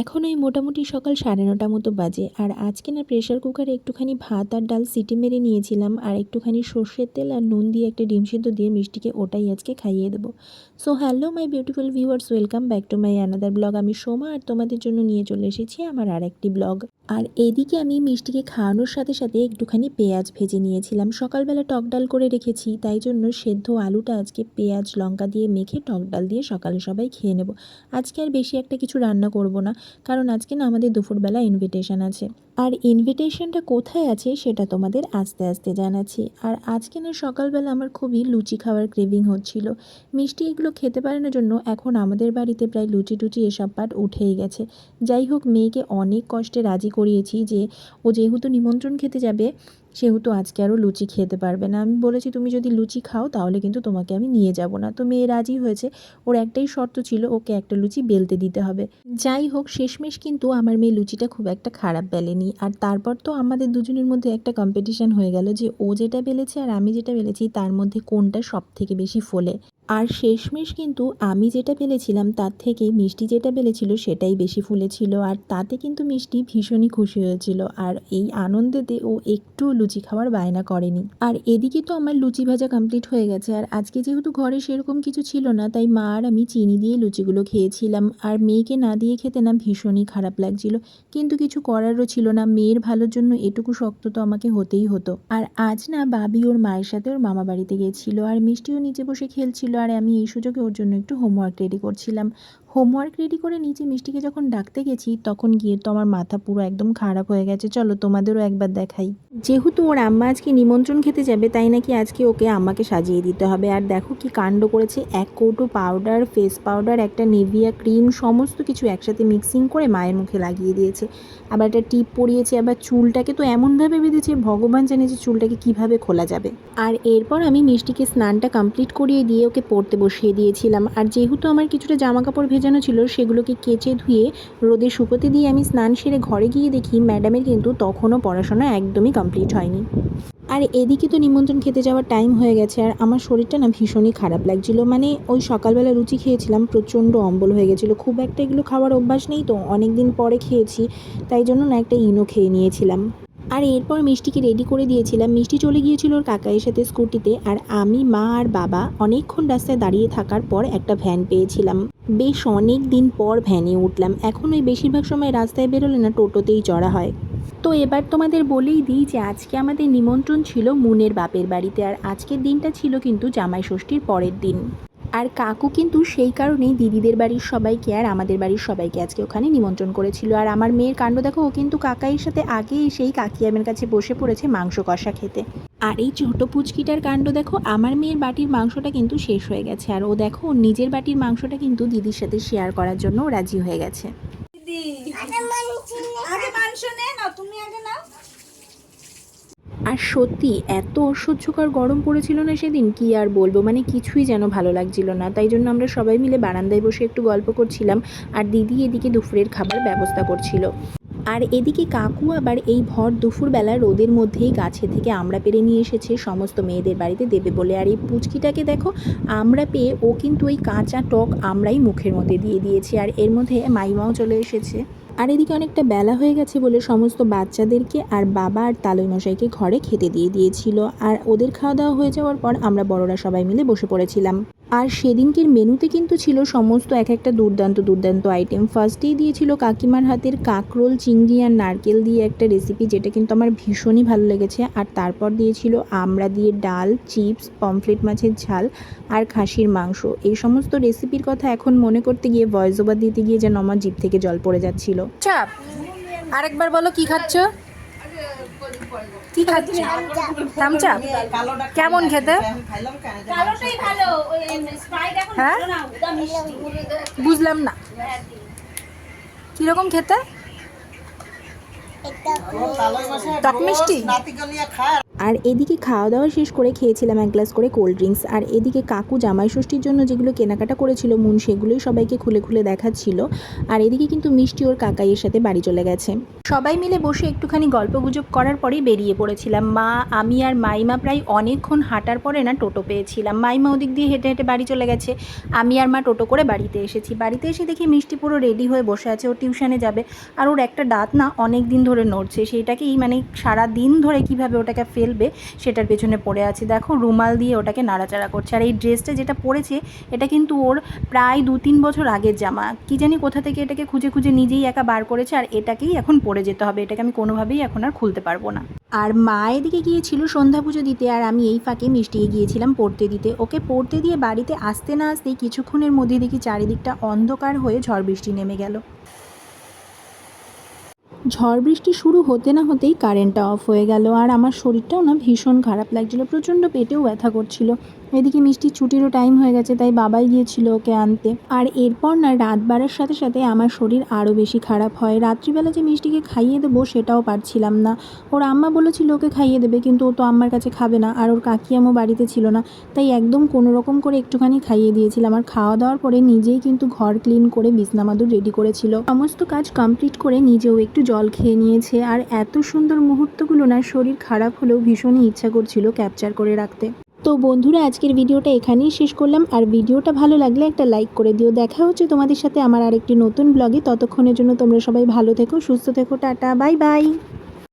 এখন ওই মোটামুটি সকাল সাড়ে নটা মতো বাজে। আর আজকে না প্রেশার কুকারে একটুখানি ভাত আর ডাল সিটি মেরে নিয়েছিলাম আর একটুখানি সর্ষের তেল আর নুন দিয়ে একটা ডিম সিদ্ধ দিয়ে মিষ্টিকে ওটাই আজকে খাইয়ে দেবো। So hello my beautiful viewers welcome back to my another blog আমি সোমা আর তোমাদের জন্য নিয়ে চলে এসেছি আমার আর একটি ব্লগ আর এদিকে আমি মিষ্টিকে খাওয়ানোর সাথে সাথে একটুখানি পেঁয়াজ ভেজে নিয়েছিলাম। সকালবেলা টক ডাল করে রেখেছি, তাই জন্য সেদ্ধ আলুটা আজকে পেঁয়াজ, লঙ্কা দিয়ে মেখে টক ডাল দিয়ে সকালে সবাই খেয়ে নেব। আজকে আর বেশি একটা কিছু রান্না করব না, কারণ আজকে না আমাদের দুপুরবেলা ইনভিটেশন আছে। আর ইনভিটেশনটা কোথায় আছে সেটা তোমাদের আস্তে আস্তে জানাচ্ছি। আর আজকে না সকালবেলা আমার খুবই লুচি খাওয়ার ক্রেভিং হচ্ছিল। মিষ্টি এগুলো খেতে পারানোর জন্য এখন আমাদের বাড়িতে প্রায় লুচি টুচি এসব পাট উঠেই গেছে। যাই হোক, মেয়েকে অনেক কষ্টে রাজি করিয়েছি যে ও যেহেতু নিমন্ত্রণ খেতে যাবে সেহেতু আজকে আরও লুচি খেতে পারবে না। আমি বলেছি, তুমি যদি লুচি খাও, তাহলে কিন্তু তোমাকে আমি নিয়ে যাব না। তো মেয়ে রাজি হয়েছে। ওর একটাই শর্ত ছিল, ওকে একটা লুচি বেলতে দিতে হবে। যাই হোক, শেষমেশ কিন্তু আমার মেয়ে লুচিটা খুব একটা খারাপ বেলেনি। আর তারপর তো আমাদের দুজনের মধ্যে একটা কম্পিটিশান হয়ে গেল যে ও যেটা বেলেছে আর আমি যেটা বেলেছি, তার মধ্যে কোনটা সব থেকে বেশি ফোলে। আর শেষমেশ কিন্তু আমি যেটা পেলেছিলাম, তার থেকে মিষ্টি যেটা বেলেছিল সেটাই বেশি ফুলেছিল আর তাতে কিন্তু মিষ্টি ভীষণই খুশি হয়েছিল আর এই আনন্দেতে ও একটু লুচি খাওয়ার বায়না করেনি। আর এদিকে তো আমার লুচি ভাজা কমপ্লিট হয়ে গেছে আর আজকে যেহেতু ঘরে সেরকম কিছু ছিল না, তাই মা আর আমি চিনি দিয়ে লুচিগুলো খেয়েছিলাম আর মেয়েকে না দিয়ে খেতে না ভীষণই খারাপ লাগছিল। কিন্তু কিছু করারও ছিল না, মেয়ের ভালোর জন্য এটুকু শক্ত তো আমাকে হতেই হতো। আর আজ না বাবি ওর মায়ের সাথে ওর মামা বাড়িতে গিয়েছিল আর মিষ্টিও নিচে বসে খেলছিল আর আমি এই সুযোগে ওর জন্য একটু হোমওয়ার্ক রেডি করছিলাম। হোমওয়ার্ক রেডি করে নিচে মিষ্টিকে যখন ডাকতে গেছি, তখন গিয়ে তো আমার মাথা পুরো একদম খারাপ হয়ে গেছে। চলো তোমাদেরও একবার দেখাই। যেহেতু ওর আম্মা আজকে নিমন্ত্রণ খেতে যাবে, তাই নাকি আজকে ওকে আম্মাকে সাজিয়ে দিতে হবে। আর দেখো কি কাণ্ড করেছে। এক কৌটো পাউডার ফেস পাউডার একটা নেভিয়া ক্রিম সমস্ত কিছু একসাথে মিক্সিং করে মায়ের মুখে লাগিয়ে দিয়েছে। আবার একটা টিপ পরিয়েছে, আবার চুলটাকে তো এমনভাবে বেঁধেছে, ভগবান জানে যে চুলটাকে কীভাবে খোলা যাবে। আর এরপর আমি মিষ্টিকে স্নানটা কমপ্লিট করিয়ে দিয়ে ওকে পড়তে বসিয়ে দিয়েছিলাম। আর যেহেতু আমার কিছুটা জামা কাপড় ভেজানো ছিল সেগুলোকে কেচে ধুয়ে রোদে শুকোতে দিয়ে আমি স্নান সেরে ঘরে গিয়ে দেখি ম্যাডামের কিন্তু তখনও পড়াশোনা একদমই কমপ্লিট হয়নি। আর এদিকে তো নিমন্ত্রণ খেতে যাওয়ার টাইম হয়ে গেছে আর আমার শরীরটা না ভীষণই খারাপ লাগছিল। মানে ওই সকালবেলা রুচি খেয়েছিলাম, প্রচণ্ড অম্বল হয়ে গেছিল। খুব একটা এগুলো খাওয়ার অভ্যাস নেই তো অনেক দিন পরে খেয়েছি, তাই জন্য না একটা ইনো খেয়ে নিয়েছিলাম। আর এরপর মিষ্টিকে রেডি করে দিয়েছিলাম। মিষ্টি চলে গিয়েছিল ওর কাকাইয়ের সাথে স্কুটিতে আর আমি, মা আর বাবা অনেকক্ষণ রাস্তায় দাঁড়িয়ে থাকার পর একটা ভ্যান পেয়েছিলাম। বেশ অনেক দিন পর ভ্যানে উঠলাম। এখন ওই বেশিরভাগ সময় রাস্তায় বেরোলে না, টোটোতেই চড়া হয়। তো এবার তোমাদের বলেই দিই যে, আজকে আমাদের নিমন্ত্রণ ছিল মুনের বাপের বাড়িতে আর আজকের দিনটা ছিল কিন্তু জামাই ষষ্ঠীর পরের দিন। আর কাকু কিন্তু সেই কারণেই দিদিদের বাড়ির সবাইকে আর আমাদের বাড়ির সবাইকে আজকে ওখানে নিমন্ত্রণ করেছিল। আর আমার মেয়ের কাণ্ড দেখো, ও কিন্তু কাকাইয়ের সাথে আগে এসেই কাকিয়ামের কাছে বসে পড়েছে মাংস কষা খেতে। আর এই ছোট পুচকিটার কাণ্ড দেখো আমার মেয়ের বাটির মাংসটা কিন্তু শেষ হয়ে গেছে। আর ও দেখো নিজের বাটির মাংসটা কিন্তু দিদির সাথে শেয়ার করার জন্য রাজি হয়ে গেছে। তুমি আগে নাও। আর সত্যি এত অসহ্যকর গরম পড়েছিল না সেদিন কি আর বলব? মানে কিছুই যেন ভালো লাগছিল না। তাই জন্য আমরা সবাই মিলে বারান্দায় বসে একটু গল্প করছিলাম আর দিদি এদিকে দুপুরের খাবার ব্যবস্থা করছিল। আর এদিকে কাকু আবার এই ভর দুপুরবেলা রোদের মধ্যেই গাছে থেকে আমরা পেরে নিয়ে এসেছে। সমস্ত মেয়েদের বাড়িতে দেবে বলে। আর এই পুচকিটাকে দেখো, আমরা পেয়ে ও কিন্তু ওই কাঁচা টক আমরাই মুখের মধ্যে দিয়ে দিয়েছি আর এর মধ্যে মাইমাও চলে এসেছে। আর এদিকে অনেকটা বেলা হয়ে গেছে বলে সমস্ত বাচ্চাদেরকে আর বাবা আর তালই মশাইকে ঘরে খেতে দিয়ে দিয়েছিল। আর ওদের খাওয়া দাওয়া হয়ে যাওয়ার পর আমরা বড়রা সবাই মিলে বসে পড়েছিলাম। আর সেদিনকের মেনুতে কিন্তু ছিল সমস্ত এক একটা দুর্দান্ত দুর্দান্ত আইটেম ফার্স্টেই দিয়েছিল কাকিমার হাতের কাকরোল, চিংড়ি আর নারকেল দিয়ে একটা রেসিপি যেটা কিন্তু আমার ভীষণই ভালো লেগেছে। আর তারপর দিয়েছিল আমড়া দিয়ে ডাল চিপস পমফ্লেট মাছের ঝাল আর খাসির মাংস। এই সমস্ত রেসিপির কথা এখন মনে করতে গিয়ে ভয়েস ওভার দিতে গিয়ে যেন আমার জিভ থেকে জল পড়ে যাচ্ছিল। চাপ! আরেকবার বলো কি খাচ্ছ? কি খাচ্ছ? থামচাপ কেমন খেতে? কালোটাই ভালো। ওই স্প্রাইট এখন হ্যাঁ? বুঝলাম না। কীরকম খেতে? টক মিষ্টি? আর এদিকে খাওয়া দাওয়া শেষ করে খেয়েছিলাম এক গ্লাস করে কোল্ড ড্রিঙ্কস। আর এদিকে কাকু জামাই ষষ্ঠীর জন্য যেগুলো কেনাকাটা করেছিল মুন, সেগুলোই সবাইকে খুলে খুলে দেখাচ্ছিল। আর এদিকে কিন্তু মিষ্টি ওর কাকাইয়ের সাথে বাড়ি চলে গেছে। সবাই মিলে বসে একটুখানি গল্প গুজব করার পরেই বেরিয়ে পড়েছিলাম। মা, আমি আর মাইমা প্রায় অনেকক্ষণ হাঁটার পরে না টোটো পেয়েছিলাম। মাইমা ওদিক দিয়ে হেঁটে হেঁটে বাড়ি চলে গেছে। আমি আর মা টোটো করে বাড়িতে এসেছি। বাড়িতে এসে দেখি মিষ্টি পুরো রেডি হয়ে বসে আছে। ও টিউশনে যাবে। আর ওর একটা দাঁত না অনেক দিন ধরে নড়ছে। সেইটাকেই মানে সারা দিন ধরে কীভাবে ওটাকে ফেলবে, সেটার পেছনে পড়ে আছে। দেখো, রুমাল দিয়ে ওটাকে নাড়াচাড়া করছে। আর এই ড্রেসটা যেটা পরেছে, এটা কিন্তু ওর প্রায় দু তিন বছর আগের জামা। কি জানি কোথা থেকে এটাকে খুঁজে খুঁজে নিজেই একা বার করেছে, আর এটাকেই এখন পরে যেতে হবে। এটাকে আমি কোনোভাবেই এখন আর খুলতে পারব না। আর মা এদিকে গিয়েছিল সন্ধ্যা পুজো দিতে, আর আমি এই ফাঁকে মিষ্টিকে গিয়েছিলাম পড়তে দিতে। ওকে পড়তে দিয়ে বাড়িতে আসতে না আসতেই কিছুক্ষণের মধ্যে দেখি চারিদিকটা অন্ধকার হয়ে ঝড় বৃষ্টি নেমে গেল। ঝড় বৃষ্টি শুরু হতে না হতেই কারেন্টটা অফ হয়ে গেল। আর আমার শরীরটাও না ভীষণ খারাপ লাগছিল, প্রচণ্ড পেটেও ব্যথা করছিল। এদিকে মিষ্টির ছুটিরও টাইম হয়ে গেছে, তাই বাবাই গিয়েছিল ওকে আনতে। আর এরপর না, রাত বাড়ার সাথে সাথে আমার শরীর আরও বেশি খারাপ হয়। রাত্রিবেলা যে মিষ্টিকে খাইয়ে দেবো সেটাও পারছিলাম না। ওর আম্মা বলেছিল ওকে খাইয়ে দেবে, কিন্তু ও তো আম্মার কাছে খাবে না, আর ওর কাকিয়ামও বাড়িতে ছিল না। তাই একদম কোনো রকম করে একটুখানি খাইয়ে দিয়েছিলাম। আর খাওয়া দাওয়ার পরে নিজেই কিন্তু ঘর ক্লিন করে বিছনামাদুর রেডি করেছিল। সমস্ত কাজ কমপ্লিট করে নিজেও একটু জল খেয়ে নিয়েছে। আর এত সুন্দর মুহূর্তগুলো না, শরীর খারাপ হলেও ভীষণই ইচ্ছা করছিল ক্যাপচার করে রাখতে। তো বন্ধুরা, আজকের ভিডিওটা এখানেই শেষ করলাম। আর ভিডিওটা ভালো লাগলে একটা লাইক করে দিও। দেখা হচ্ছে তোমাদের সাথে আমার আরেকটি নতুন ব্লগে। ততক্ষণের জন্য তোমরা সবাই ভালো থেকো, সুস্থ থেকো। Tata, bye bye.